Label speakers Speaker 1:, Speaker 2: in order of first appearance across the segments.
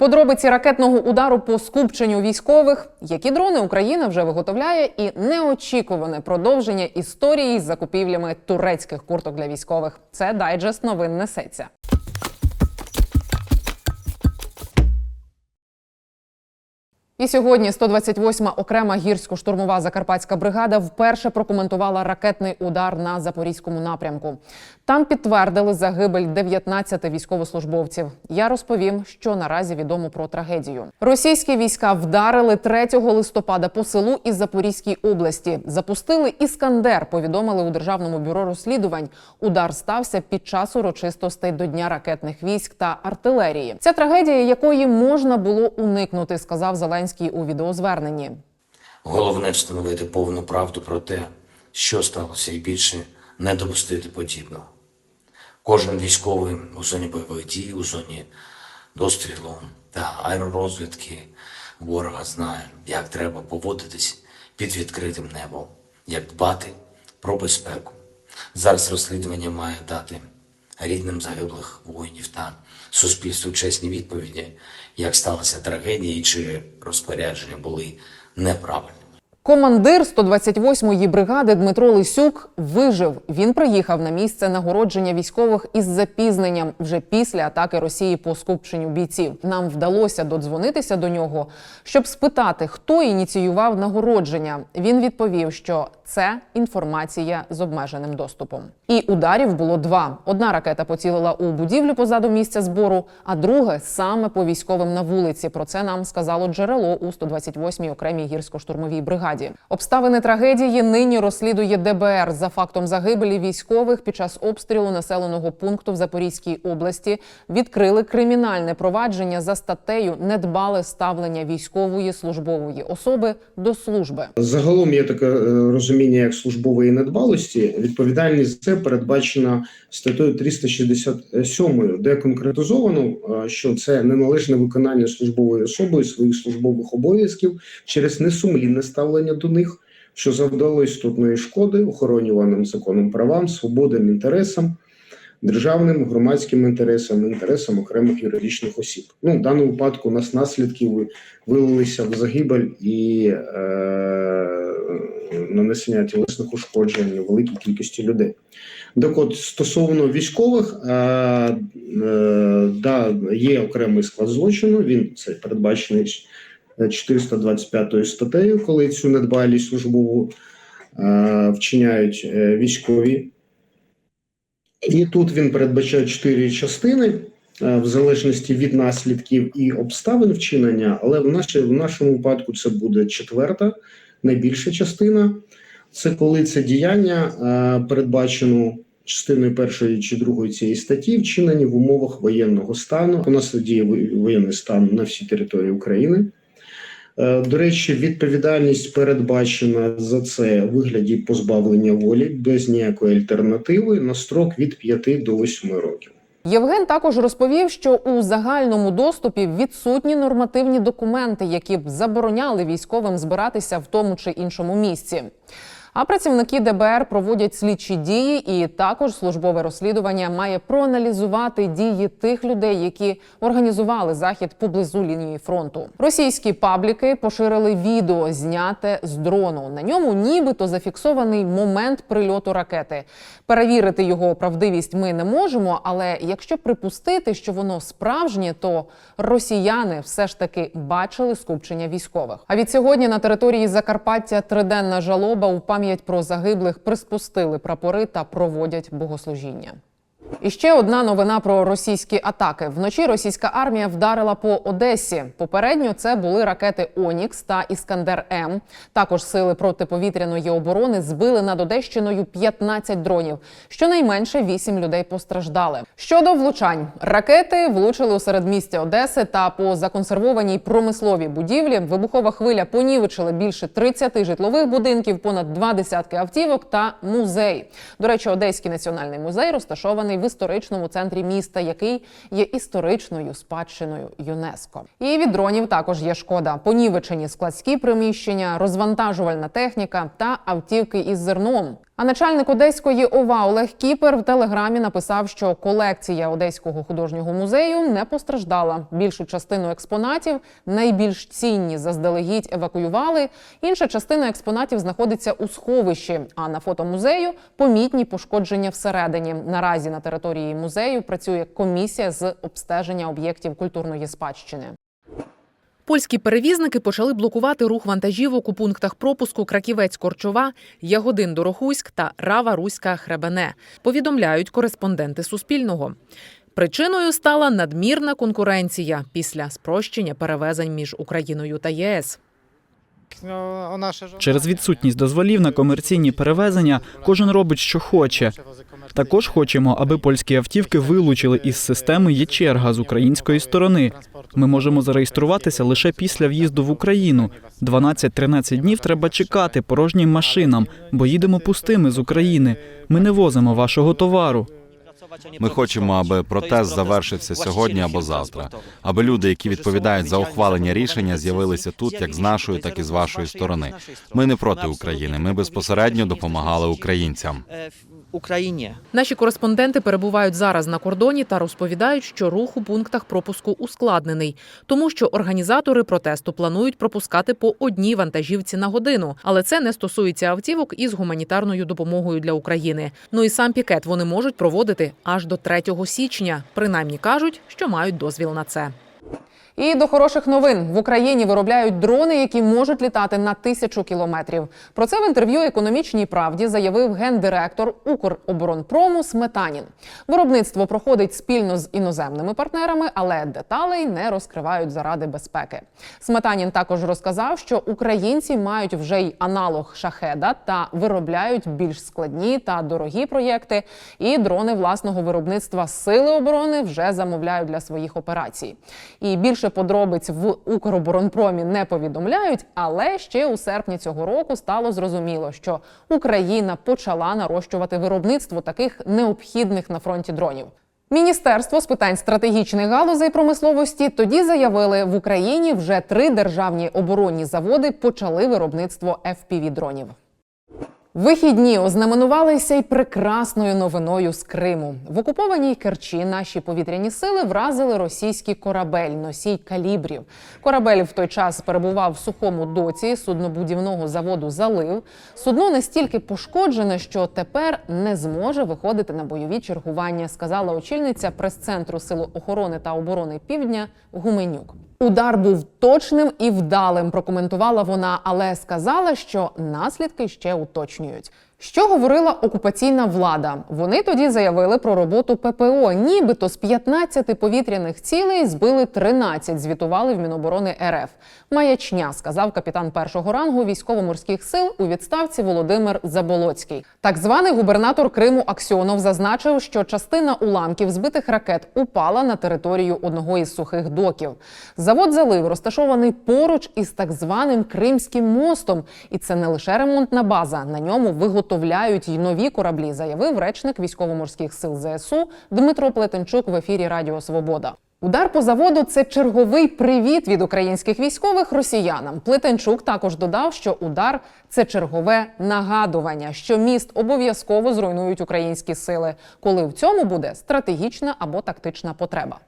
Speaker 1: Подробиці ракетного удару по скупченню військових, які дрони Україна вже виготовляє, і неочікуване продовження історії з закупівлями турецьких курток для військових. Це дайджест новин несеться. І сьогодні 128-ма окрема гірсько-штурмова закарпатська бригада вперше прокоментувала ракетний удар на запорізькому напрямку. Там підтвердили загибель 19 військовослужбовців. Я розповім, що наразі відомо про трагедію. Російські війська вдарили 3 листопада по селу із Запорізькій області. Запустили іскандер. Повідомили у державному бюро розслідувань. Удар стався під час урочистостей до дня ракетних військ та артилерії. Ця трагедія, якої можна було уникнути, сказав Зеленський у відеозверненні.
Speaker 2: Головне встановити повну правду про те, що сталося, і більше не допустити подібного. Кожен військовий у зоні бойових дій, у зоні дострілу та аеророзвідки ворога знає, як треба поводитись під відкритим небом, як дбати про безпеку. Зараз розслідування має дати рідним загиблих воїнів та суспільству чесні відповіді, як сталася трагедія і чи розпорядження були неправильними.
Speaker 1: Командир 128-ї бригади Дмитро Лисюк вижив. Він приїхав на місце нагородження військових із запізненням вже після атаки Росії по скупченню бійців. Нам вдалося додзвонитися до нього, щоб спитати, хто ініціював нагородження. Він відповів, що це інформація з обмеженим доступом. І ударів було два: одна ракета поцілила у будівлю позаду місця збору, а друга саме по військовим на вулиці. Про це нам сказало джерело у 128-й окремій гірсько-штурмовій бригаді. Обставини трагедії нині розслідує ДБР за фактом загибелі військових під час обстрілу населеного пункту в Запорізькій області. Відкрили кримінальне провадження за статтею недбале ставлення військової службової особи до служби.
Speaker 3: Загалом є таке е, розуміння як службової недбалості. Відповідальність за це передбачена статтею 367, де конкретизовано, що це неналежне виконання службовою особою своїх службових обов'язків через несумлінне ставлення до них, що завдало істотної шкоди охоронюваним законом правам, свободам, інтересам. Державним громадським інтересам, інтересам окремих юридичних осіб. Ну, в даному випадку у нас наслідки вилилися в загибель і е, нанесення тілесних ушкоджень великій кількості людей. Так от, стосовно військових, е, е, да, є окремий склад злочину. Він це передбачений 425 статтею, коли цю недбалість службову е, вчиняють е, військові. І тут він передбачає чотири частини е, в залежності від наслідків і обставин вчинення, але в, нашій, в нашому випадку це буде четверта, найбільша частина. Це коли це діяння е, передбачено частиною першої чи другої цієї статті, вчинені в умовах воєнного стану. У нас діє воєнний стан на всій території України. Е, До речі, відповідальність передбачена за це в вигляді позбавлення волі без ніякої альтернативи на строк від 5 до 8 років.
Speaker 1: Євген також розповів, що у загальному доступі відсутні нормативні документи, які б забороняли військовим збиратися в тому чи іншому місці. А працівники ДБР проводять слідчі дії, і також службове розслідування має проаналізувати дії тих людей, які організували захід поблизу лінії фронту. Російські пабліки поширили відео, зняте з дрону. На ньому нібито зафіксований момент прильоту ракети. Перевірити його правдивість ми не можемо, але якщо припустити, що воно справжнє, то росіяни все ж таки бачили скупчення військових. А від сьогодні на території Закарпаття триденна жалоба у пам'ять про загиблих приспустили прапори та проводять богослужіння. І ще одна новина про російські атаки. Вночі російська армія вдарила по Одесі. Попередньо це були ракети Онікс та Іскандер М. Також сили протиповітряної оборони збили над Одещиною 15 дронів. Щонайменше 8 людей постраждали. Щодо влучань, ракети влучили у середмістя Одеси та по законсервованій промисловій будівлі. Вибухова хвиля понівечила більше 30 житлових будинків, понад два десятки автівок та музей. До речі, Одеський національний музей розташований в історичному центрі міста, який є історичною спадщиною ЮНЕСКО. І від дронів також є шкода. Понівечені складські приміщення, розвантажувальна техніка та автівки із зерном. А начальник одеської ОВА Олег Кіпер в телеграмі написав, що колекція Одеського художнього музею не постраждала. Більшу частину експонатів, найбільш цінні, заздалегідь евакуювали. Інша частина експонатів знаходиться у сховищі. А на фото музею помітні пошкодження всередині. Наразі на території музею працює комісія з обстеження об'єктів культурної спадщини.
Speaker 4: Польські перевізники почали блокувати рух вантажівок у пунктах пропуску Краківець-Корчова, Ягодин-Дорохуськ та Рава-Руська-Хребене. Повідомляють кореспонденти Суспільного. Причиною стала надмірна конкуренція після спрощення перевезень між Україною та ЄС.
Speaker 5: Через відсутність дозволів на комерційні перевезення кожен робить, що хоче. Також хочемо, аби польські автівки вилучили із системи є черга з української сторони. Ми можемо зареєструватися лише після в'їзду в Україну. 12-13 днів треба чекати порожнім машинам, бо їдемо пустими з України. Ми не возимо вашого товару.
Speaker 6: Ми хочемо, аби протест завершився сьогодні або завтра, аби люди, які відповідають за ухвалення рішення, з'явилися тут як з нашої, так і з вашої сторони. Ми не проти України. Ми безпосередньо допомагали українцям.
Speaker 7: Україні.
Speaker 4: Наші кореспонденти перебувають зараз на кордоні та розповідають, що рух у пунктах пропуску ускладнений, тому що організатори протесту планують пропускати по одній вантажівці на годину. Але це не стосується автівок із гуманітарною допомогою для України. Ну і сам пікет вони можуть проводити аж до 3 січня. Принаймні кажуть, що мають дозвіл на це.
Speaker 1: І до хороших новин в Україні виробляють дрони, які можуть літати на тисячу кілометрів. Про це в інтерв'ю економічній правді заявив гендиректор Укроборонпрому Сметанін. Виробництво проходить спільно з іноземними партнерами, але деталей не розкривають заради безпеки. Сметанін також розказав, що українці мають вже й аналог шахеда та виробляють більш складні та дорогі проєкти. І дрони власного виробництва сили оборони вже замовляють для своїх операцій. І більше подробиць в Укроборонпромі не повідомляють, але ще у серпні цього року стало зрозуміло, що Україна почала нарощувати виробництво таких необхідних на фронті дронів. Міністерство з питань стратегічних галузей промисловості тоді заявили, в Україні вже три державні оборонні заводи почали виробництво fpv дронів. Вихідні ознаменувалися й прекрасною новиною з Криму. В окупованій Керчі наші повітряні сили вразили російський корабель носій калібрів. Корабель в той час перебував в сухому доці суднобудівного заводу Залив. Судно настільки пошкоджене, що тепер не зможе виходити на бойові чергування, сказала очільниця прес-центру Сил охорони та оборони Півдня Гуменюк. Удар був точним і вдалим, прокоментувала вона, але сказала, що наслідки ще уточнюють. Що говорила окупаційна влада? Вони тоді заявили про роботу ППО. Нібито з 15 повітряних цілей збили 13, звітували в Міноборони РФ. Маячня, сказав капітан першого рангу військово-морських сил у відставці Володимир Заболоцький. Так званий губернатор Криму Аксьонов зазначив, що частина уламків збитих ракет упала на територію одного із сухих доків. Завод залив розташований поруч із так званим Кримським мостом, і це не лише ремонтна база. На ньому виготовляють й нові кораблі, заявив речник військово-морських сил ЗСУ Дмитро Плетенчук в ефірі Радіо Свобода. Удар по заводу це черговий привіт від українських військових росіянам. Плетенчук також додав, що удар це чергове нагадування, що міст обов'язково зруйнують українські сили, коли в цьому буде стратегічна або тактична потреба.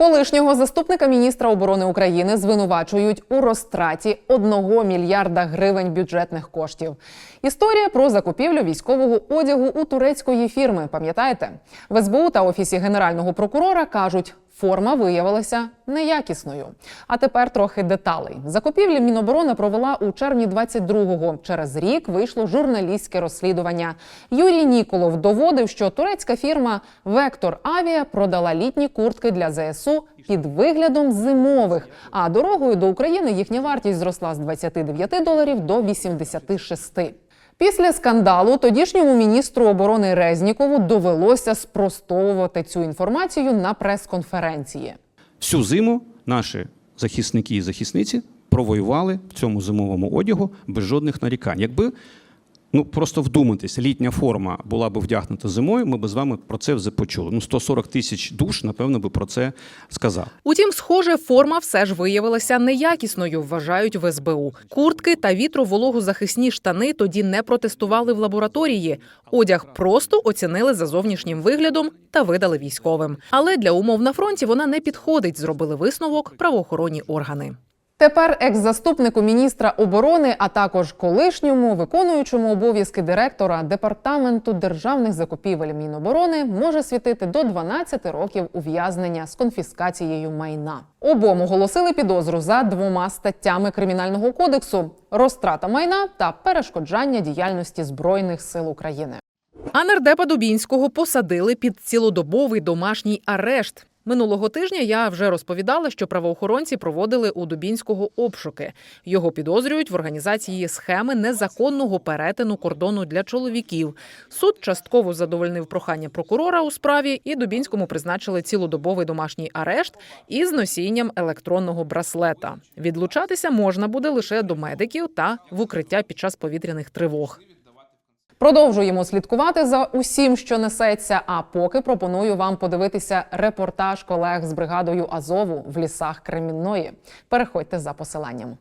Speaker 1: Колишнього заступника міністра оборони України звинувачують у розтраті 1 мільярда гривень бюджетних коштів. Історія про закупівлю військового одягу у турецької фірми. Пам'ятаєте, в СБУ та офісі генерального прокурора кажуть. Форма виявилася неякісною. А тепер трохи деталей. Закупівлі Міноборони провела у червні 22-го. Через рік вийшло журналістське розслідування. Юрій Ніколов доводив, що турецька фірма Вектор Авіа продала літні куртки для ЗСУ під виглядом зимових. А дорогою до України їхня вартість зросла з 29 доларів до 86. Після скандалу тодішньому міністру оборони Резнікову довелося спростовувати цю інформацію на прес-конференції.
Speaker 8: Всю зиму наші захисники і захисниці провоювали в цьому зимовому одягу без жодних нарікань. Якби Ну просто вдумайтесь, літня форма була б вдягнута зимою. Ми б з вами про це вже почули. Ну 140 тисяч душ, напевно, би про це сказав.
Speaker 1: Утім, схоже, форма все ж виявилася неякісною, вважають в СБУ. Куртки та вітровологозахисні штани тоді не протестували в лабораторії. Одяг просто оцінили за зовнішнім виглядом та видали військовим. Але для умов на фронті вона не підходить. Зробили висновок правоохоронні органи.
Speaker 9: Тепер екс-заступнику міністра оборони, а також колишньому виконуючому обов'язки директора департаменту державних закупівель Міноборони може світити до 12 років ув'язнення з конфіскацією майна. Обом оголосили підозру за двома статтями кримінального кодексу: розтрата майна та перешкоджання діяльності збройних сил України.
Speaker 1: А нардепа Дубінського посадили під цілодобовий домашній арешт. Минулого тижня я вже розповідала, що правоохоронці проводили у Дубінського обшуки. Його підозрюють в організації схеми незаконного перетину кордону для чоловіків. Суд частково задовольнив прохання прокурора у справі, і Дубінському призначили цілодобовий домашній арешт із носінням електронного браслета. Відлучатися можна буде лише до медиків та в укриття під час повітряних тривог.
Speaker 9: Продовжуємо слідкувати за усім, що несеться. А поки пропоную вам подивитися репортаж колег з бригадою Азову в лісах Кремінної. Переходьте за посиланням.